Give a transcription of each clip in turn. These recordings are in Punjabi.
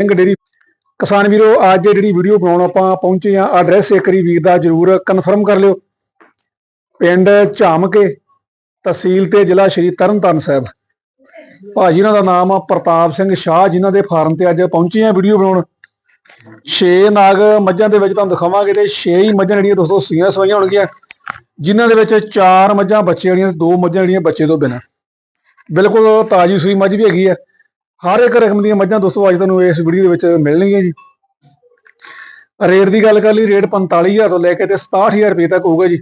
ਸਿੰਘ ਡੇਰੀ। ਕਿਸਾਨ ਵੀਰੋ, ਅੱਜ ਜਿਹੜੀ ਵੀਡੀਓ ਬਣਾਉਣ ਆਪਾਂ ਪਹੁੰਚੇ ਆ ਐਡਰੈਸ ਇੱਕ ਵੀਰ ਦਾ ਜਰੂਰ ਕਨਫਰਮ ਕਰ ਲਿਓ। ਪਿੰਡ ਝਾਮਕੇ, ਤਹਿਸੀਲ ਤੇ ਜ਼ਿਲ੍ਹਾ ਸ਼੍ਰੀ ਤਰਨਤਾਰਨ ਸਾਹਿਬ। ਭਾਜੀ ਉਹਨਾਂ ਦਾ ਨਾਮ ਆ ਪ੍ਰਤਾਪ ਸਿੰਘ ਸ਼ਾਹ, ਜਿਨ੍ਹਾਂ ਦੇ ਫਾਰਮ ਤੇ ਅੱਜ ਪਹੁੰਚੇ ਆ ਵੀਡੀਓ ਬਣਾਉਣ। 6 ਨਾਗ ਮੱਝਾਂ ਦੇ ਵਿੱਚ ਤੁਹਾਨੂੰ ਦਿਖਾਵਾਂਗੇ ਤੇ 6 ਹੀ ਮੱਝਾਂ ਜਿਹੜੀਆਂ ਦੋਸਤੋ ਸੂਈਆਂ ਸਵਾਈਆਂ ਹੋਣਗੀਆਂ, ਜਿਨ੍ਹਾਂ ਦੇ ਵਿੱਚ 4 ਮੱਝਾਂ, ਬੱਚੇ ਵਾਲੀਆਂ ਤੇ 2 ਮੱਝਾਂ ਜਿਹੜੀਆਂ ਬੱਚੇ ਤੋਂ ਬਿਨਾਂ। ਬਿਲਕੁਲ ਤਾਜੀ ਸੂਈ ਮੱਝ ਵੀ ਹੈਗੀ ਆ। ਹਰ ਇੱਕ ਰਕਮ ਦੀਆਂ ਮੱਝਾਂ ਦੋਸਤੋ, ਅੱਜ ਤੁਹਾਨੂੰ ਇਸ ਵੀਡੀਓ ਦੇ ਵਿੱਚ ਮਿਲਣਗੀਆਂ ਜੀ। ਰੇਟ ਦੀ ਗੱਲ ਕਰ ਲਈ, ਰੇਟ 45000 ਤੋਂ ਲੈ ਕੇ ਤੇ 67000 ਰੁਪਏ ਤੱਕ ਹੋਊਗਾ ਜੀ।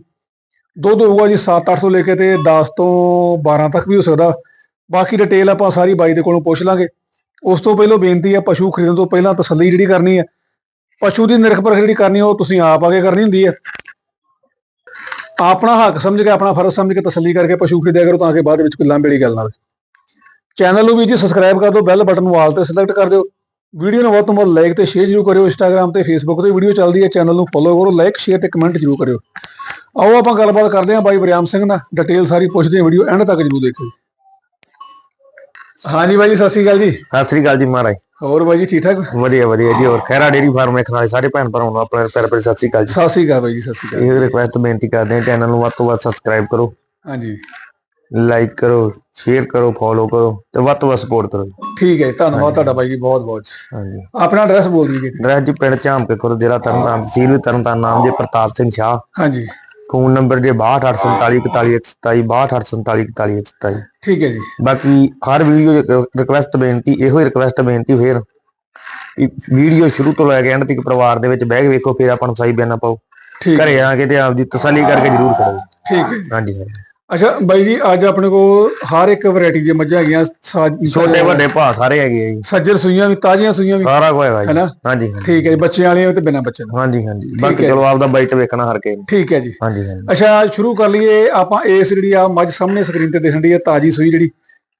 ਦੁੱਧ ਹੋਊਗਾ ਜੀ 7-8 ਤੋਂ ਲੈ ਕੇ ਤੇ 10 ਤੋਂ 12 ਤੱਕ ਵੀ ਹੋ ਸਕਦਾ। ਬਾਕੀ ਡਿਟੇਲ ਆਪਾਂ ਸਾਰੀ ਬਾਈ ਦੇ ਕੋਲੋਂ ਪੁੱਛ ਲਾਂਗੇ। ਉਸ ਤੋਂ ਪਹਿਲਾਂ ਬੇਨਤੀ ਹੈ ਪਸ਼ੂ ਖਰੀਦਣ ਤੋਂ ਪਹਿਲਾਂ ਤਸੱਲੀ ਜਿਹੜੀ ਕਰਨੀ ਹੈ ਪਸ਼ੂ ਦੀ ਨਿਰਖ ਪਰਖ ਜਿਹੜੀ ਕਰਨੀ ਹੈ ਉਹ ਤੁਸੀਂ ਆਪ ਆ ਕੇ ਕਰਨੀ ਹੁੰਦੀ ਹੈ ਆਪਣਾ ਹੱਕ ਸਮਝ ਕੇ, ਆਪਣਾ ਫਰਜ਼ ਸਮਝ ਕੇ ਤਸੱਲੀ ਕਰਕੇ ਪਸ਼ੂ ਖਰੀਦਿਆ ਕਰੋ ਤਾਂ ਕਿ ਬਾਅਦ ਵਿੱਚ ਕੋਈ ਲਾਂਬੇੜੀ ਗੱਲ ਨਾ ਹੋਵੇ। ਚੈਨਲ ਨੂੰ ਵੀ ਜੀ ਸਬਸਕ੍ਰਾਈਬ ਕਰ ਦਿਓ ਬੈਲ ਬਟਨ ਵਾਲ ਤੇ ਸਿਲੈਕਟ ਕਰ ਦਿਓ। ਵੀਡੀਓ ਨੂੰ ਵੱਧ ਤੋਂ ਵੱਧ ਲਾਈਕ ਤੇ ਸ਼ੇਅਰ ਜ਼ਰੂਰ ਕਰਿਓ ਇੰਸਟਾਗ੍ਰam ਤੇ ਫੇਸਬੁੱਕ ਤੇ ਵੀਡੀਓ ਚੱਲਦੀ ਹੈ ਚੈਨਲ ਨੂੰ ਫੋਲੋ ਕਰੋ ਲਾਈਕ ਸ਼ੇਅਰ ਤੇ ਕਮੈਂਟ ਜ਼ਰੂਰ ਕਰਿਓ। ਆਓ ਆਪਾਂ ਗੱਲਬਾਤ ਕਰਦੇ ਹਾਂ ਬਾਈ ਵਰਿਆਮ ਸਿੰਘ ਨਾਲ ਡਿਟੇਲ ਸਾਰੀ ਪੁੱਛਦੇ ਹਾਂ ਵੀਡੀਓ ਐਂਡ ਤੱਕ ਜ਼ਰੂਰ ਦੇਖਿਓ ਹਾਂਜੀ ਬਾਈ ਜੀ ਸਤਿ ਸ਼੍ਰੀ ਅਕਾਲ ਜੀ। ਸਤਿ ਸ੍ਰੀ ਅਕਾਲ ਜੀ ਮਹਾਰਾਜ। ਹੋਰ ਬਾਈ ਜੀ ਠੀਕ ਠਾਕ? ਵਧੀਆ ਵਧੀਆ ਜੀ ਹੋਰ ਖੈਰਾ ਡੇਰੀ ਫਾਰਮ ਵੇਖਣ ਵਾਲੇ ਸਾਰੇ ਭੈਣ ਭਰਾਵਾਂ ਨੂੰ ਆਪਣੇ ਪਿਆਰ ਭਰੀ ਸਤਿ ਸ੍ਰੀ ਅਕਾਲ ਜੀ। ਸਤਿ ਸ਼੍ਰੀ ਅਕਾਲ ਬਾਈ ਜੀ ਸਤਿ ਸ਼੍ਰੀ ਅਕਾਲ। ਇਹ ਰਿਕੁਐਸਟ ਬੇਨਤੀ ਕਰਦੇ ਹਾਂ ਚੈਨਲ ਨੂੰ ਵੱਧ ਤੋਂ ਵੱਧ ਸਬਸਕ੍ਰਾਈਬ ਕਰੋ। ਹਾਂਜੀ। ਲਾਈਕ ਕਰੋ ਸ਼ੇਅਰ ਕਰੋ ਫੋਲੋ ਕਰੋ ਤੇ ਵੱਧ ਤੋਂ ਵੱਧ ਸਪੋਰਟ ਕਰੋ। ਠੀਕ ਹੈ ਜੀ, ਧੰਨਵਾਦ ਤੁਹਾਡਾ ਬਾਈ ਜੀ ਬਹੁਤ ਬਹੁਤ। ਹਾਂਜੀ। ਆਪਣਾ ਐਡਰੈਸ ਬੋਲ ਦਈਏ। ਡਰੈਸ ਜੀ ਪਿੰਡ ਝਾਮਕੇ ਖੁਰ ਜ਼ਿਲ੍ਹਾ ਤਰਨਤਾਰਨ ਤਹਿਸੀਲ ਤਰਨਤਾਰਨ ਨਾਮ ਜੀ ਪ੍ਰਤਾਪ ਸਿੰਘ ਸ਼ਾਹ। ਹਾਂਜੀ। ਫੋਨ ਨੰਬਰ ਜੀ 6284414127 6284414127 ਠੀਕ ਹੈ ਜੀ। ਬਾਕੀ ਹਰ ਵੀਡੀਓ ਰਿਕੁਐਸਟ ਬੇਨਤੀ ਇਹੋ ਹੀ ਰਿਕੁਐਸਟ ਬੇਨਤੀ ਫੇਰ। ਵੀਡੀਓ ਸ਼ੁਰੂ ਤੋਂ ਲੈ ਕੇ ਐਂਡ ਤੱਕ ਪਰਿਵਾਰ ਦੇ ਵਿੱਚ ਬਹਿ ਕੇ ਵੇਖੋ ਫਿਰ ਆਪਾਂ ਨੂੰ ਸਹੀ ਬਿਆਨਾ ਪਾਓ। ਘਰੇ ਆ ਕੇ ਤੇ ਆਪਦੀ ਤਸੱਲੀ ਕਰਕੇ ਜ਼ਰੂਰ ਕਰੋ। ਠੀਕ ਹੈ ਜੀ। ਹਾਂਜੀ ਹਾਂਜੀ। ਅੱਛਾ ਬਾਈ ਜੀ ਅੱਜ ਆਪਣੇ ਕੋਲ ਹਰ ਇੱਕ ਵੈਰਾਈਟੀ ਦੀਆਂ ਮੱਝਾਂ ਹੈਗੀਆਂ ਛੋਟੇ ਵੱਡੇ ਭਾ ਸਾਰੇ ਹੈਗੇ ਆ ਜੀ। ਸੱਜਰ ਸੂਈਆਂ ਵੀ ਤਾਜ਼ੀਆਂ ਸੂਈਆਂ ਵੀ। ਸਾਰਾ ਕੁਝ ਹੈਗਾ ਜੀ। ਹੈਨਾ? ਹਾਂਜੀ ਠੀਕ ਹੈ ਜੀ ਬੱਚਿਆਂ ਵਾਲੀਆਂ ਤੇ ਬਿਨਾਂ ਬੱਚਿਆਂ ਤੋਂ ਹਾਂਜੀ ਹਾਂਜੀ। ਬਾਕੀ ਹੈ। ਚਲੋ ਆਪਦਾ ਬਾਈਟ ਵੇਖਣਾ ਹਰ ਕੇ ਠੀਕ ਹੈ ਜੀ। ਹਾਂਜੀ ਹਾਂਜੀ। ਅੱਛਾ ਸ਼ੁਰੂ ਕਰ ਲਈਏ ਆਪਾਂ ਇਸ ਜਿਹੜੀ ਆ ਮੱਝ ਸਾਹਮਣੇ ਸਕਰੀਨ ਤੇ ਦੇਖਣ ਦੀ ਆ ਤਾਜੀ ਸੂਈ ਜਿਹੜੀ।